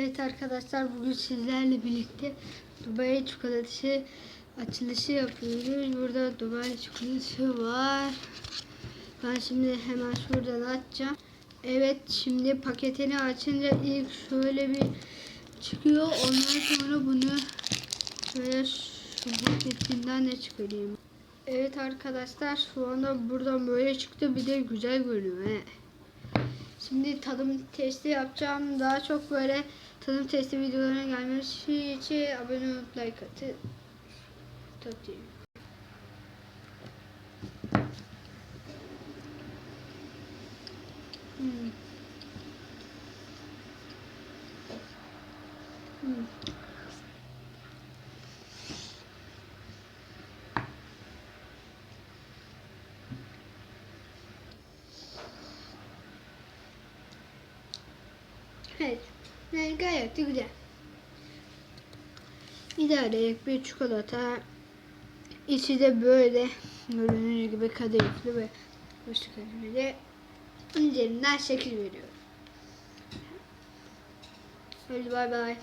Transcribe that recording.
Evet arkadaşlar bugün sizlerle birlikte Dubai çikolatası açılışı yapıyoruz. Burada Dubai çikolatası var. Ben şimdi hemen şuradan açacağım. Evet şimdi paketini açınca ilk şöyle bir çıkıyor. Ondan sonra bunu şöyle şu paketinden de çıkarayım. Evet arkadaşlar şu anda buradan böyle çıktı. Bir de güzel görünüyor. He. Şimdi tadım testi yapacağım. Daha çok böyle tadım testi videolarına gelmesi için abone olup like atın. Tatayım. Hmm. Hmm. Evet. Yani gayet de güzel. İdarelik bir çikolata. İçi de böyle görünür gibi kadayıflı ve hoş kadayıflı. Üzerinden şekil veriyor. Hadi bay bay.